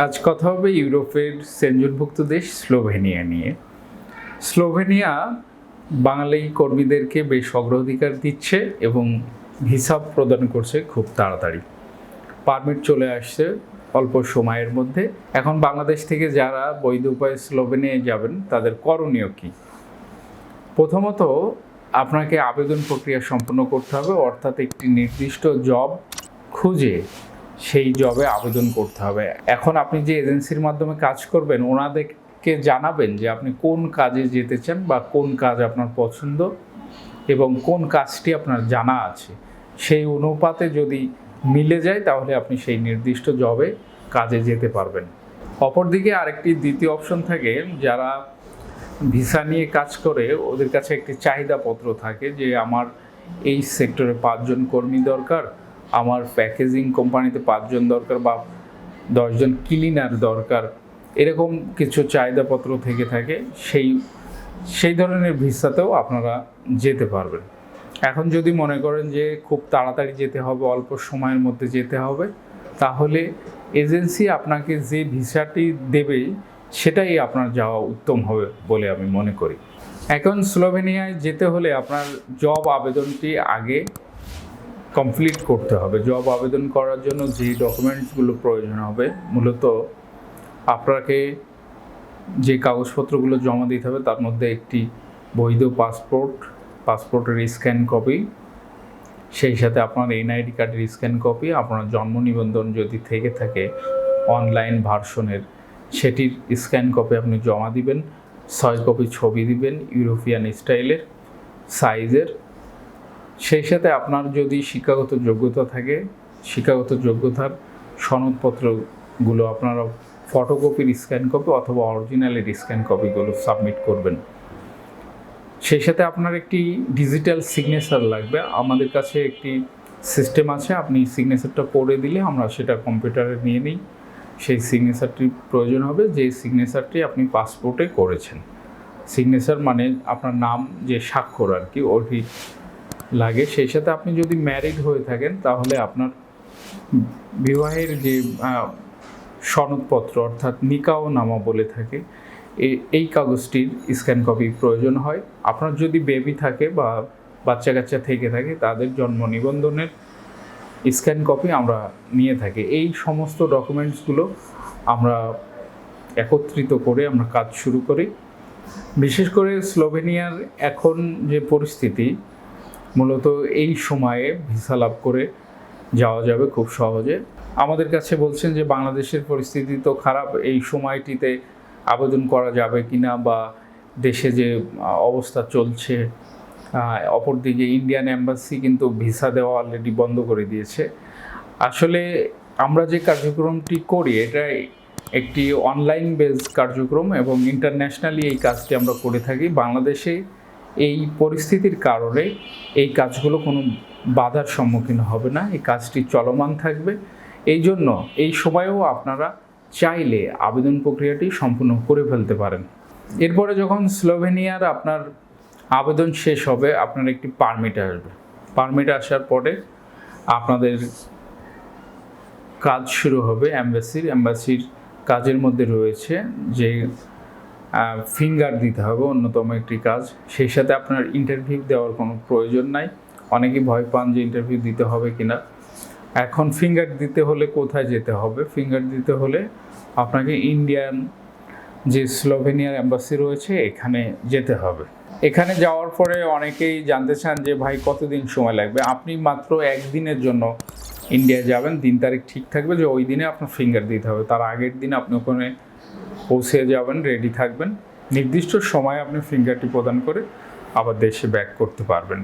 আজ কথা হবে ইউরোপের সেঞ্জনভুক্ত দেশ স্লোভেনিয়া নিয়ে। স্লোভেনিয়া বাঙালি কর্মীদেরকে বেশ অগ্রাধিকার দিচ্ছে এবং ভিসা প্রদান করছে খুব তাড়াতাড়ি। পারমিট চলে আসছে অল্প সময়ের মধ্যে। এখন বাংলাদেশ থেকে যারা বৈধ উপায়ে স্লোভেনিয়ায় যাবেন, তাদের করণীয় কী? প্রথমত, আপনাকে আবেদন প্রক্রিয়া সম্পন্ন করতে হবে, অর্থাৎ একটি নির্দিষ্ট জব খুঁজে সেই জবে আবেদন করতে হবে। এখন আপনি যে এজেন্সির মাধ্যমে কাজ করবেন, ওনাদেরকে জানাবেন যে আপনি কোন কাজে যেতে চান বা কোন কাজ আপনার পছন্দ এবং কোন কাজটি আপনার জানা আছে। সেই অনুপাতে যদি মিলে যায়, তাহলে আপনি সেই নির্দিষ্ট জবে কাজে যেতে পারবেন। অপরদিকে আরেকটি দ্বিতীয় অপশন থাকে, যারা ভিসা নিয়ে কাজ করে, ওদের কাছে একটি চাহিদাপত্র থাকে যে, আমার এই সেক্টরে পাঁচজন কর্মী দরকার আমার প্যাকেজিং কোম্পানিতে পাঁচজন দরকার বা দশজন ক্লিনার দরকার, এরকম কিছু চাহিদাপত্র থেকে থাকে, সেই সেই ধরনের ভিসাতেও আপনারা যেতে পারবেন। এখন যদি মনে করেন যে খুব তাড়াতাড়ি যেতে হবে, অল্প সময়ের মধ্যে যেতে হবে, তাহলে এজেন্সি আপনাকে যে ভিসাটি দেবে, সেটাই আপনার যাওয়া উত্তম হবে বলে আমি মনে করি। এখন স্লোভেনিয়ায় যেতে হলে আপনার জব আবেদনটি আগে কমপ্লিট করতে হবে। জব আবেদন করার জন্য যে ডকুমেন্টসগুলো প্রয়োজন হবে, মূলত আপনাকে যে কাগজপত্রগুলো জমা দিতে হবে, তার মধ্যে একটি বৈধ পাসপোর্ট পাসপোর্টের স্ক্যান কপি সেই সাথে আপনার এনআইডি কার্ডের স্ক্যান কপি আপনার জন্ম নিবন্ধন যদি থেকে থাকে অনলাইন ভার্সনের সেটির স্ক্যান কপি আপনি জমা দিবেন, ছয় কপি ছবি দিবেন ইউরোপিয়ান স্টাইলের সাইজের সেই সাথে আপনার যদি শিক্ষাগত যোগ্যতা থাকে, শিক্ষাগত যোগ্যতার সনদপত্রগুলো আপনারা ফটোকপির স্ক্যান কপি অথবা অরিজিনালের স্ক্যান কপিগুলো সাবমিট করবেন। সেই সাথে আপনার একটি ডিজিটাল সিগনেচার লাগবে। আমাদের কাছে একটি সিস্টেম আছে, আপনি সিগনেচারটা করে দিলে আমরা সেটা কম্পিউটারে নিয়ে নিই। সেই সিগনেচারটি প্রয়োজন হবে যে সিগনেচারটি আপনি পাসপোর্টে করেছেন। সিগনেচার মানে আপনার নাম যে স্বাক্ষর আর কি ওটি লাগে। সেই সাথে আপনি যদি ম্যারিড হয়ে থাকেন, তাহলে আপনার বিবাহের যে সনদপত্র, অর্থাৎ নিকাও নামা বলে থাকে এই কাগজটির স্ক্যান কপি প্রয়োজন হয়। আপনার যদি বেবি থাকে বা বাচ্চা কাচ্চা থেকে থাকে, তাদের জন্ম নিবন্ধনের স্ক্যান কপি আমরা নিয়ে থাকি। এই সমস্ত ডকুমেন্টসগুলো আমরা একত্রিত করে আমরা কাজ শুরু করি। বিশেষ করে স্লোভেনিয়ার এখন যে পরিস্থিতি মূলত এই সময়ে ভিসা লাভ করে যাওয়া যাবে খুব সহজে। আমাদের কাছে বলছেন যে বাংলাদেশের পরিস্থিতি তো খারাপ, এই সময়টিতে আবেদন করা যাবে কিনা বা দেশে যে অবস্থা চলছে অপরদিকে ইন্ডিয়ান এম্বাসি কিন্তু ভিসা দেওয়া অলরেডি বন্ধ করে দিয়েছে। আসলে আমরা যে কার্যক্রমটি করি, এটা একটি অনলাইন বেস কার্যক্রম এবং ইন্টারন্যাশনালি এই কাজটি আমরা করে থাকি। বাংলাদেশে এই পরিস্থিতির কারণে এই কাজগুলো কোনো বাধার সম্মুখীন হবে না, এই কাজটি চলমান থাকবে। এই জন্য এই সময়েও আপনারা চাইলে আবেদন প্রক্রিয়াটি সম্পূর্ণ করে ফেলতে পারেন। এরপরে যখন স্লোভেনিয়ার আপনার আবেদন শেষ হবে, আপনার একটি পারমিট আসবে। পারমিট আসার পরে আপনাদের কাজ শুরু হবে, অ্যাম্বাসির। অ্যাম্বাসির কাজের মধ্যে রয়েছে যে ফিঙ্গার দিতে হবে, অন্যতম একটি কাজ। সেই সাথে আপনার ইন্টারভিউ দেওয়ার কোনো প্রয়োজন নাই। অনেকেই ভয় পান যে ইন্টারভিউ দিতে হবে কি না এখন ফিঙ্গার দিতে হলে কোথায় যেতে হবে? ফিঙ্গার দিতে হলে আপনাকে ইন্ডিয়ান যে স্লোভেনিয়ার অ্যাম্বাসি রয়েছে, এখানে যেতে হবে। এখানে যাওয়ার পরে অনেকেই জানতে চান যে, ভাই, কতদিন সময় লাগবে? আপনি মাত্র একদিনের জন্য ইন্ডিয়া যাবেন। দিন তারিখ ঠিক থাকবে যে ওই দিনে আপনার ফিঙ্গার দিতে হবে। তার আগের দিন আপনি ওখানে পৌঁছে যাবেন রেডি থাকবেন। নির্দিষ্ট সময়ে আপনি ফিঙ্গারটি প্রদান করে আবার দেশে ব্যাক করতে পারবেন।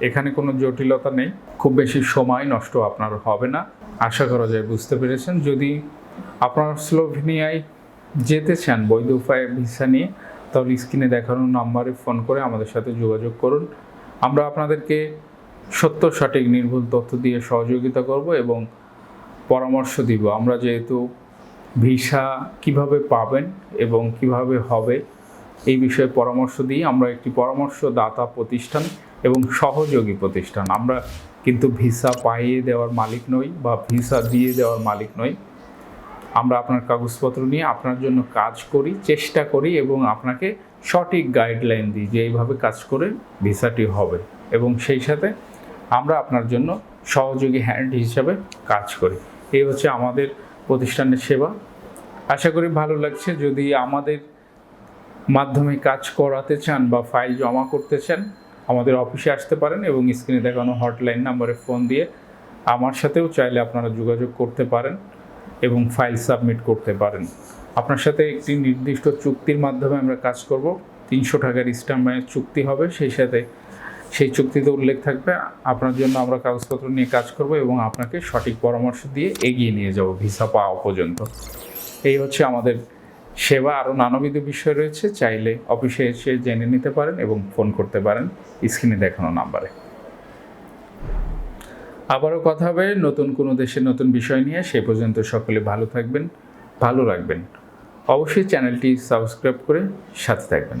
এখানে কোনো জটিলতা নেই। খুব বেশি সময় নষ্ট আপনার হবে না। আশা করা যায় বুঝতে পেরেছেন। যদি আপনার স্লোভেনিয়ায় যেতে চান, বৈধ উপায়ে ভিসা নিয়ে, তাহলে স্ক্রিনে দেখানো নাম্বারে ফোন করে আমাদের সাথে যোগাযোগ করুন। আমরা আপনাদেরকে সত্য, সঠিক, নির্ভুল তথ্য দিয়ে সহযোগিতা করব এবং পরামর্শ দিব। আমরা যেহেতু ভিসা কীভাবে পাবেন এবং কীভাবে হবে, এই বিষয়ে পরামর্শ দিই আমরা একটি পরামর্শদাতা প্রতিষ্ঠান এবং সহযোগী প্রতিষ্ঠান। আমরা কিন্তু ভিসা পাইয়ে দেওয়ার মালিক নই বা ভিসা দিয়ে দেওয়ার মালিক নই। আমরা আপনার কাগজপত্র নিয়ে আপনার জন্য কাজ করি, চেষ্টা করি এবং আপনাকে সঠিক গাইডলাইন দিই যে এইভাবে কাজ করে ভিসাটি হবে এবং সেই সাথে আমরা আপনার জন্য সহযোগী হ্যান্ড হিসাবে কাজ করি। এই হচ্ছে আমাদের প্রতিষ্ঠানের সেবা। আশা করি ভালো লাগছে। যদি আমাদের মাধ্যমে কাজ করাতে চান বা ফাইল জমা করতে চান, আমাদের অফিসে আসতে পারেন এবং স্ক্রিনে দেখানো হটলাইন নাম্বারে ফোন দিয়ে আমার সাথেও চাইলে আপনারা যোগাযোগ করতে পারেন এবং ফাইল সাবমিট করতে পারেন। আপনার সাথে একটি নির্দিষ্ট চুক্তির মাধ্যমে আমরা কাজ করব। তিনশো টাকার স্ট্যাম্প চুক্তি হবে। সেই সাথে সেই চুক্তিতে উল্লেখ থাকবে, আপনার জন্য আমরা কাগজপত্র নিয়ে কাজ করব এবং আপনাকে সঠিক পরামর্শ দিয়ে এগিয়ে নিয়ে যাব ভিসা পাওয়া পর্যন্ত। এই হচ্ছে আমাদের সেবা। আরও নানাবিধ বিষয় রয়েছে, চাইলে অফিসে এসে জেনে নিতে পারেন এবং ফোন করতে পারেন স্ক্রিনে দেখানো নাম্বারে। আবারও কথা হবে, নতুন কোনো দেশের নতুন বিষয় নিয়ে। সে পর্যন্ত সকলে ভালো থাকবেন, ভালো রাখবেন। অবশ্যই চ্যানেলটি সাবস্ক্রাইব করে সাথে থাকবেন।